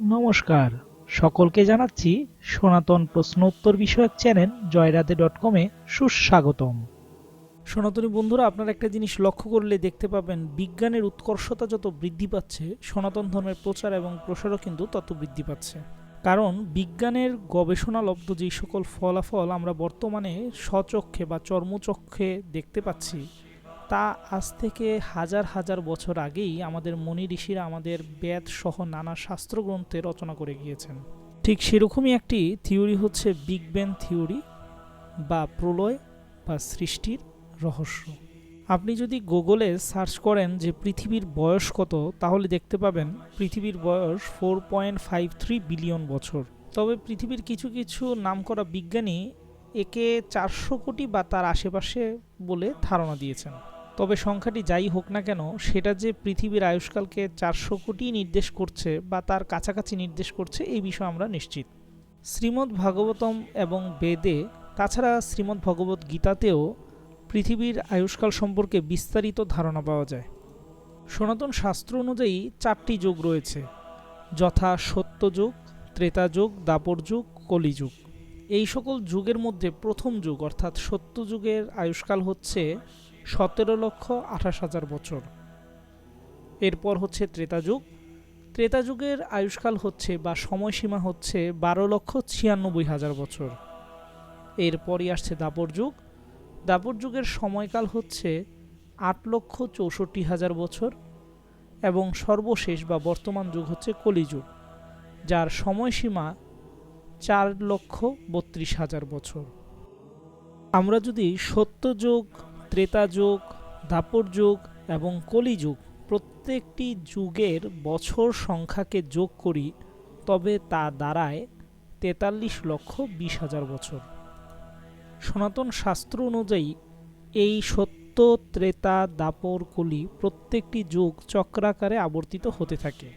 নমস্কার। সকলকে জানাচ্ছি সনাতন প্রশ্ন উত্তর বিষয়ক চ্যানেল জয়রাধে ডট কমে সুস্বাগতম। সনাতনী বন্ধুরা, আপনারা একটা জিনিস লক্ষ্য করলে দেখতে পাবেন, বিজ্ঞানের উৎকর্ষতা যত বৃদ্ধি পাচ্ছে, সনাতন ধর্মের প্রচার এবং প্রসারও কিন্তু তত বৃদ্ধি পাচ্ছে। কারণ বিজ্ঞানের গবেষণালব্ধ যেই সকল ফলাফল আমরা বর্তমানে স্বচক্ষে বা চর্মচক্ষে দেখতে পাচ্ছি তা আজ থেকে হাজার হাজার বছর আগেই আমাদের মনি ঋষিরা আমাদের বেদ সহ নানা শাস্ত্রগ্রন্থে রচনা করে গিয়েছেন। ঠিক সেরকমই একটি থিওরি হচ্ছে বিগ ব্যাং থিওরি বা প্রলয় বা সৃষ্টির রহস্য। আপনি যদি গুগলে সার্চ করেন যে পৃথিবীর বয়স কত, তাহলে দেখতে পাবেন পৃথিবীর বয়স four point five three billion বছর। তবে পৃথিবীর কিছু কিছু নামকরা বিজ্ঞানী একে চারশো কোটি বা তার আশেপাশে বলে ধারণা দিয়েছেন। তবে সংখ্যাটি যাই হোক না কেন, সেটা যে পৃথিবীর আয়ুষ্কালকে চারশো কোটি নির্দেশ করছে বা তার কাছাকাছি নির্দেশ করছে, এই বিষয়ে আমরা নিশ্চিত। শ্রীমদ্ ভাগবতম এবং বেদে, তাছাড়া শ্রীমদ্ ভগবত গীতাতেও পৃথিবীর আয়ুষ্কাল সম্পর্কে বিস্তারিত ধারণা পাওয়া যায়। সনাতন শাস্ত্র অনুযায়ী চারটি যুগ রয়েছে, যথা সত্যযুগ ত্রেতাযুগ দাপর যুগ কলিযুগ এই সকল যুগের মধ্যে প্রথম যুগ, অর্থাৎ সত্যযুগের আয়ুষ্কাল হচ্ছে সতেরো লক্ষ আঠাশ হাজার বছর। এরপর হচ্ছে ত্রেতা যুগ। ত্রেতা যুগের আয়ুষ্কাল হচ্ছে বা সময়সীমা হচ্ছে বারো লক্ষ ছিয়ানব্বই হাজার বছর। এরপরই আসছে দাপর যুগ। দাপর যুগের সময়কাল হচ্ছে আট লক্ষ চৌষট্টি হাজার বছর এবং সর্বশেষ বা বর্তমান যুগ হচ্ছে কলিযুগ যার সময়সীমা চার লক্ষ বত্রিশ হাজার বছর। আমরা যদি সত্যযুগ ত্রেতা যুগ দাপর যুগ এবং কলিযুগ প্রত্যেকটি যুগের বছর সংখ্যাকে যোগ করি, তবে তা দাঁড়ায় তেতাল্লিশ লক্ষ বিশ হাজার বছর। সনাতন শাস্ত্র অনুযায়ী, এই সত্য, ত্রেতা দাপর কলি প্রত্যেকটি যুগ চক্রাকারে আবর্তিত হতে থাকে,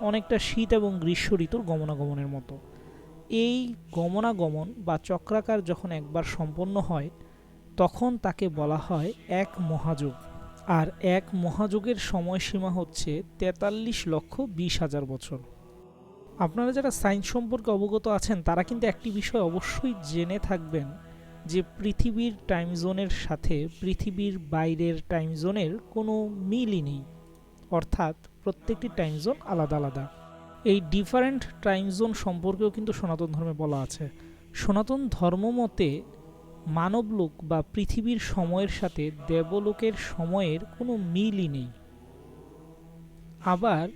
অনেকটা শীত এবং গ্রীষ্ম ঋতুর গমনাগমনের মতো। এই গমনাগমন বা চক্রাকার যখন একবার সম্পন্ন হয় তখন তাকে বলা হয় এক মহাযুগ। আর এক মহাযুগের সময়সীমা হচ্ছে তেতাল্লিশ লক্ষ বিশ হাজার বছর। আপনারা যারা সায়েন্স সম্পর্কে অবগত আছেন, তারা কিন্তু একটি বিষয় অবশ্যই জেনে থাকবেন যে পৃথিবীর টাইম জোনের সাথে পৃথিবীর বাইরের টাইম জোনের কোনো মিলই নেই। অর্থাৎ প্রত্যেকটি টাইম জোন আলাদা আলাদা। এই ডিফারেন্ট টাইম জোন সম্পর্কেও কিন্তু সনাতন ধর্মে বলা আছে। সনাতন ধর্ম মতে মানবলোক বা পৃথিবীর সময়ের সাথে দেবলোকের সময়ের কোনো মিলই নেই। আবার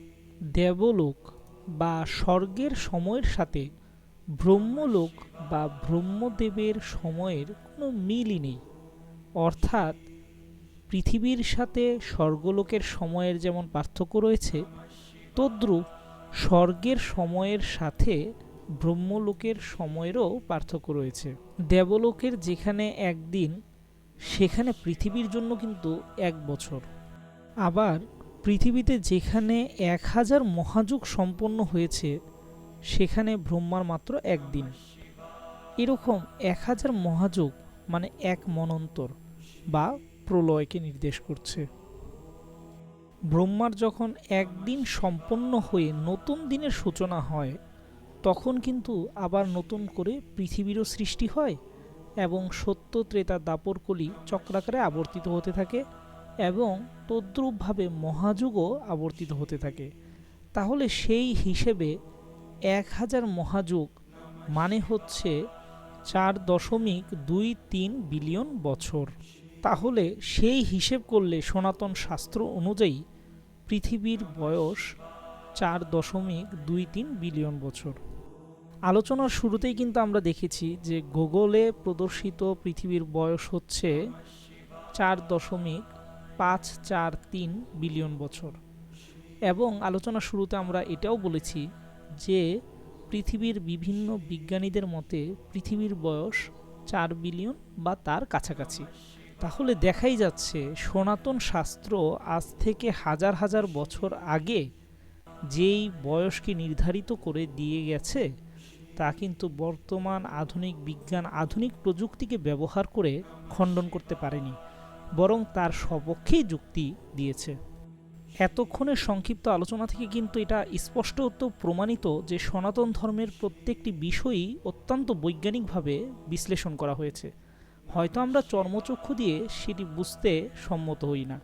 দেবলোক বা স্বর্গের সময়ের সাথে ব্রহ্মলোক বা ব্রহ্মদেবের সময়ের কোনো মিলই নেই। অর্থাৎ পৃথিবীর সাথে স্বর্গলোকের সময়ের যেমন পার্থক্য রয়েছে, তদ্রূপ স্বর্গের সময়ের সাথে ব্রহ্মলোকের সময়েরও পার্থক্য রয়েছে। দেবলোকের যেখানে একদিন, সেখানে পৃথিবীর জন্য কিন্তু এক বছর। আবার পৃথিবীতে যেখানে এক হাজার মহাযুগ সম্পন্ন হয়েছে, সেখানে ব্রহ্মার মাত্র একদিন। এরকম এক হাজার মহাযুগ মানে এক মনন্তর বা প্রলয়কে নির্দেশ করছে। ব্রহ্মার যখন একদিন সম্পন্ন হয়ে নতুন দিনের সূচনা হয় তখন কিন্তু আবার নতুন করে পৃথিবীরও সৃষ্টি হয় এবং সত্য ত্রেতা দাপরকলি চক্রাকারে আবর্তিত হতে থাকে এবং তদ্রূপভাবে মহাযুগও আবর্তিত হতে থাকে। তাহলে সেই হিসেবে এক হাজার মহাযুগ মানে হচ্ছে চার দশমিক দুই তিন বিলিয়ন বছর। তাহলে সেই হিসেব করলে সনাতন শাস্ত্র অনুযায়ী পৃথিবীর বয়স চার দশমিক দুই তিন বিলিয়ন বছর। আলোচনার শুরুতেই কিন্তু আমরা দেখেছি যে গুগলে প্রদর্শিত পৃথিবীর বয়স হচ্ছে চার দশমিক পাঁচ চার তিন বিলিয়ন বছর। এবং আলোচনার শুরুতে আমরা এটাও বলেছি যে পৃথিবীর বিভিন্ন বিজ্ঞানীদের মতে পৃথিবীর বয়স চার বিলিয়ন বা তার কাছাকাছি। তাহলে দেখাই যাচ্ছে সনাতন শাস্ত্র আজ থেকে হাজার হাজার বছর আগে যেই বয়সকে নির্ধারিত করে দিয়ে গেছে, তা কিন্তু বর্তমান আধুনিক বিজ্ঞান, আধুনিক প্রযুক্তিকে ব্যবহার করে খণ্ডন করতে পারেনি, বরং তার সপক্ষেই যুক্তি দিয়েছে। এতক্ষণের সংক্ষিপ্ত আলোচনা থেকে কিন্তু এটা স্পষ্টত প্রমাণিত যে সনাতন ধর্মের প্রত্যেকটি বিষয়ই অত্যন্ত বৈজ্ঞানিকভাবে বিশ্লেষণ করা হয়েছে। হয়তো আমরা চর্মচক্ষু দিয়ে সেটি বুঝতে সম্মত হই না।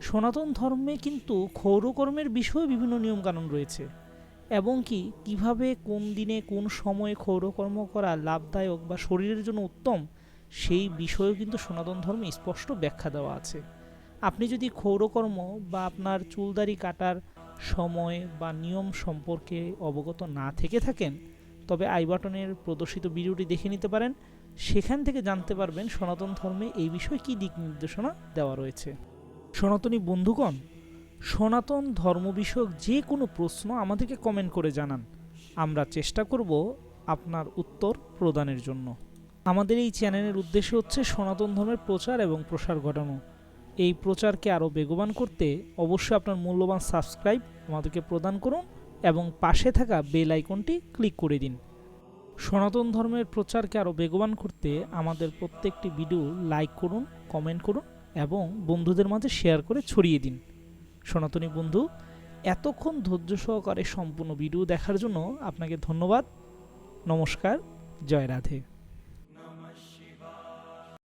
সনাতন ধর্মে কিন্তু ক্ষৌরকর্মের বিষয়ে বিভিন্ন নিয়মকানুন রয়েছে। এবং কি, কীভাবে, কোন দিনে, কোন সময়ে ক্ষৌরকর্ম করা লাভদায়ক বা শরীরের জন্য উত্তম, সেই বিষয়েও কিন্তু সনাতন ধর্মে স্পষ্ট ব্যাখ্যা দেওয়া আছে। আপনি যদি ক্ষৌরকর্ম বা আপনার চুলদারি কাটার সময় বা নিয়ম সম্পর্কে অবগত না থেকে থাকেন, তবে আই বাটনের প্রদর্শিত ভিডিওটি দেখে নিতে পারেন। সেখান থেকে জানতে পারবেন সনাতন ধর্মে এই বিষয়ে কী দিক নির্দেশনা দেওয়া রয়েছে। সনাতনী বন্ধুগণ, সনাতন ধর্ম বিষয়ক যে কোনো প্রশ্ন আমাদেরকে কমেন্ট করে জানান। আমরা চেষ্টা করব আপনার উত্তর প্রদানের জন্য। আমাদের এই চ্যানেলের উদ্দেশ্য হচ্ছে সনাতন ধর্মের প্রচার এবং প্রসার ঘটানো। এই প্রচারকে আরও বেগবান করতে অবশ্যই আপনার মূল্যবান সাবস্ক্রাইব আমাদেরকে প্রদান করুন এবং পাশে থাকা বেল আইকনটি ক্লিক করে দিন। সনাতন ধর্মের প্রচারকে আরও বেগবান করতে আমাদের প্রত্যেকটি ভিডিও লাইক করুন কমেন্ট করুন। এবং বন্ধুদের মাঝে শেয়ার করে ছড়িয়ে দিন। সনাতনী বন্ধু, এতক্ষণ ধৈর্য সহকারে সম্পূর্ণ ভিডিও দেখার জন্য আপনাকে ধন্যবাদ। নমস্কার, জয় রাধে।